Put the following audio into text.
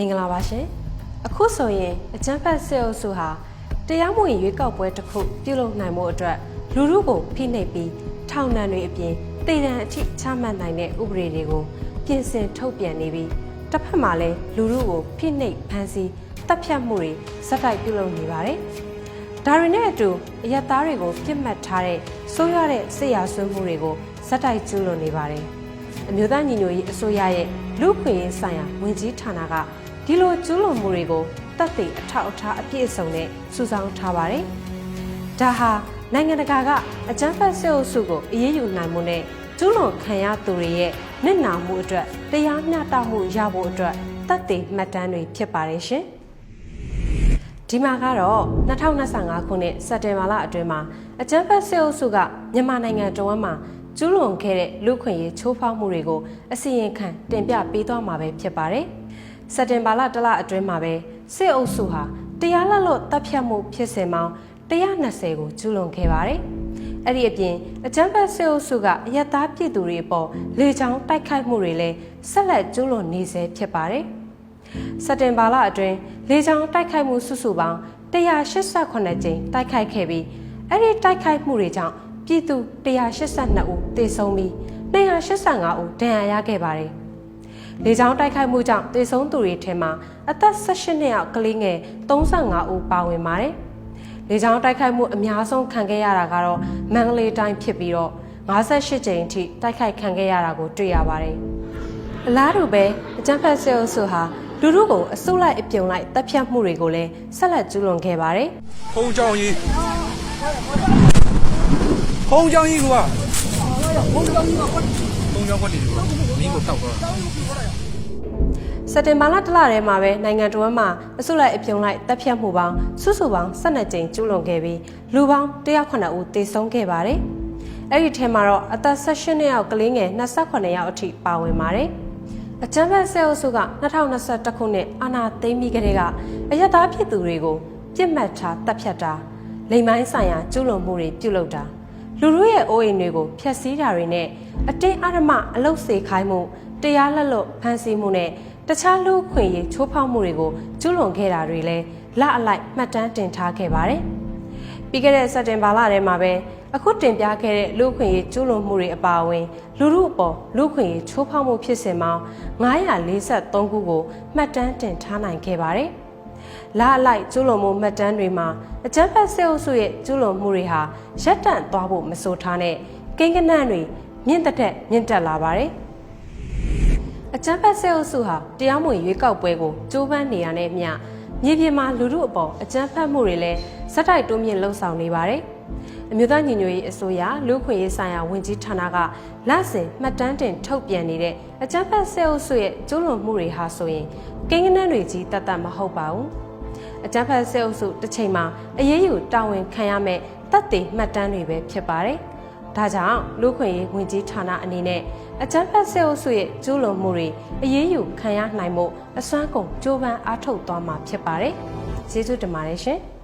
င်္ဂလာပါရှင်အခုဆိုရင်အကြံဖက်စစ်အုပ်စုဟာတရားမဝင်ရွေးကောက်ပွဲတစ်ခုပြုလုပ်နိုင်မှုအတွက်လူမှုကိုဖိနှိပ်ပြီးထောင်ဒဏ်တွေအပြင်တေတံအထိချမှတ်နိုင်တဲ့ဥပဒေတွေကိုပြင်ဆင်ထုတ်ပြန်နေပြီးတစ်ဖက်မှာလည်းလူမှုကိုဖိနှိပ်ဖမ်းဆီးတပ်ဖြတ်မှုတွေစက်တိုက်ပြုလုပ်နေပါတယ်ဒါတွေနဲ့အတူအယက်သားတွေကိုပြစ်မှတ်ထားတဲ့ဆိုးရွားတဲ့စစ်ရာဆွေးမှုတွေကိုစက်တိုက်ကျူးလွန်နေပါတယ်။ အမျိုးသားညီညွတ်ရေးအစိုးရရဲ့လူ့ခွင့်ရေးဆိုင်ရာဝန်ကြီးဌာနကဒီလိုကျူးလွန်မှုတွေကိုတပ်သိအထောက်အထားအပြည့်အစုံနဲ့စုဆောင်းထားပါတယ်။ဒါဟာနိုင်ငံတကာကအကြမ်းဖက်စစ်အုပ်စုကိုအရေးယူနိုင်မှုနဲ့ကျူးလွန်ခံရသူတွေရဲ့နစ်နာမှုအတွက်တရားမျှတမှုရဖို့အတွက်တပ်သိမှတ်တမ်းတွေဖြစ်ပါတယ်ရှင်။ဒီမှာကတော့2025ခုနှစ်စက်တင်ဘာလအတွင်းမှာအကြမ်းဖက်စစ်အုပ်စုကမြန်မာနိုင်ငံတော်ဝန်မှာ ကျူးလွန်ခဲ့တဲ့လူခွင့်ရေးချိုးဖောက်မှုတွေကိုအစီရင်ခံတင်ပြပေးသွားမှာပဲဖြစ်ပါတယ်။စက်တင်ဘာလတလအတွင်းမှာပဲစစ်အုပ်စုဟာတရားလက်လွတ်တပ်ဖြတ်မှုဖြစ်စဉ်ပေါင်း120ကိုကျူးလွန်ခဲ့ပါတယ်။အဲ့ဒီအပြင်အကြမ်းဖက်စစ်အုပ်စုကအယက်သားပြည်သူတွေအပေါ်လေကြောင်းတိုက်ခိုက်မှုတွေလည်းဆက်လက်ကျူးလွန်နေဆဲဖြစ်ပါတယ်။စက်တင်ဘာလအတွင်းလေကြောင်းတိုက်ခိုက်မှုစုစုပေါင်း188ကြိမ်တိုက်ခိုက်ခဲ့ပြီးအဲ့ဒီတိုက်ခိုက်မှုတွေကြောင့် ပြည်သူ182ဦးသေဆုံးပြီး285ဦးဒဏ်ရာရခဲ့ပါတယ်။လေကြောင်းတိုက်ခိုက်မှုကြောင့်သေဆုံးသူတွေထဲမှာအသက်18နှစ်အောက်ကလေးငယ်35ဦးပါဝင်ပါတယ်။လေကြောင်းတိုက်ခိုက်မှုအများဆုံးခံခဲ့ရတာကတော့မန္တလေးတိုင်းဖြစ်ပြီးတော့58ကြိမ်အထိတိုက်ခိုက်ခံခဲ့ရတာကိုတွေ့ရပါတယ်။အလားတူပဲအကြမ်းဖက်ဆဲအုပ်စုဟာလူလူကိုအစုလိုက်အပြုံလိုက်တပ်ဖြတ်မှုတွေကိုလည်းဆက်လက်ကျူးလွန်ခဲ့ပါတယ် ဘုံချောင်းကြီးကွာဘုံချောင်းကြီးကွာဘုံချောင်းကွက်တယ်မင်းကိုတောက်တော့စက်တင်ဘာလတလထဲမှာပဲနိုင်ငံတော်မှာအစုလိုက်အပြုံလိုက်တပ်ဖြတ်မှုပေါင်းစုစုပေါင်း12ကြိမ်ကျူးလွန်ခဲ့ပြီးလူပေါင်း109ဦးသေဆုံးခဲ့ပါတယ်။အဲ့ဒီထဲမှာတော့အသက်16နှစ်ရောက်ကလေးငယ်28ယောက်အထိပါဝင်ပါတယ်။အကြမ်းဖက်ဆဲအုပ်စုက2021ခုနှစ်အာဏာသိမ်းပြီးကတည်းကအယက်သားဖြစ်သူတွေကိုပြစ်မှတ်ထားတပ်ဖြတ်တာလိမ်မိုင်းဆိုင်ရာကျူးလွန်မှုတွေပြုလုပ်တာ။ လူတို့ရဲ့အိုးအိမ်တွေကိုဖျက်ဆီးတာတွေနဲ့အတင်းအဓမ္မအလုတ်စေခိုင်းမှုတရားလက်လွတ်ဖမ်းဆီးမှုနဲ့တခြားလူခွင့်ရေးချိုးဖောက်မှုတွေကိုကျူးလွန်ခဲ့တာတွေလည်းလအလိုက်မှတ်တမ်းတင်ထားခဲ့ပါတယ်။ပြီးခဲ့တဲ့စက်တင်ဘာလထဲမှာပဲအခုတင်ပြခဲ့တဲ့လူခွင့်ရေးကျူးလွန်မှုတွေအပါအဝင်လူမှုအပေါ်လူခွင့်ရေးချိုးဖောက်မှုဖြစ်စဉ်ပေါင်း943ခုကိုမှတ်တမ်းတင်ထားနိုင်ခဲ့ပါတယ်။ လာအလိုက်ကျူးလွန်မှုမှတ်တမ်းတွေမှာအကြမ်းဖက်ဆဲအုပ်စုရဲ့ကျူးလွန်မှုတွေဟာရပ်တန့်သွားဖို့မဆိုထားနဲ့ကိန်းကနန့်တွေမြင့်တက်တက်မြင့်တက်လာပါတယ်။အကြမ်းဖက်ဆဲအုပ်စုဟာတရားမဝင်ရွေးကောက်ပွဲကိုကြိုးပမ်းနေရတဲ့မြမြေပြင်မှာလူမှုအပေါ်အကြမ်းဖက်မှုတွေလည်းဇက်တိုက်တွန်းမြင့်လှုံ့ဆော်နေပါတယ်။အမျိုးသားညီညွတ်ရေးအစိုးရလူ့ခွင့်ရေးဆိုင်ရာဝန်ကြီးဌာနကလစဉ်မှတ်တမ်းတင်ထုတ်ပြန်နေတဲ့အကြမ်းဖက်ဆဲအုပ်စုရဲ့ကျူးလွန်မှုတွေဟာဆိုရင်ကိန်းကနန့်တွေကြီးတတ်တတ်မဟုတ်ပါဘူး။အကြမ်းဖက်ဆဲအုပ်စုတစ်ချိန်မှာအရေးယူတာဝန်ခံရမယ့်တပ်တည်မှတ်တမ်းတွေပဲဖြစ်ပါတယ်။ဒါကြောင့်လူခွင့်ရေးဝင်ကြီးဌာနအနေနဲ့အကြမ်းဖက်ဆဲအုပ်စုရဲ့ကျူးလွန်မှုတွေအရေးယူခံရနိုင်မှုအစွမ်းကုန်ကြိုးပမ်းအားထုတ်သွားမှာဖြစ်ပါတယ်။ကျေးဇူးတင်ပါတယ်ရှင်။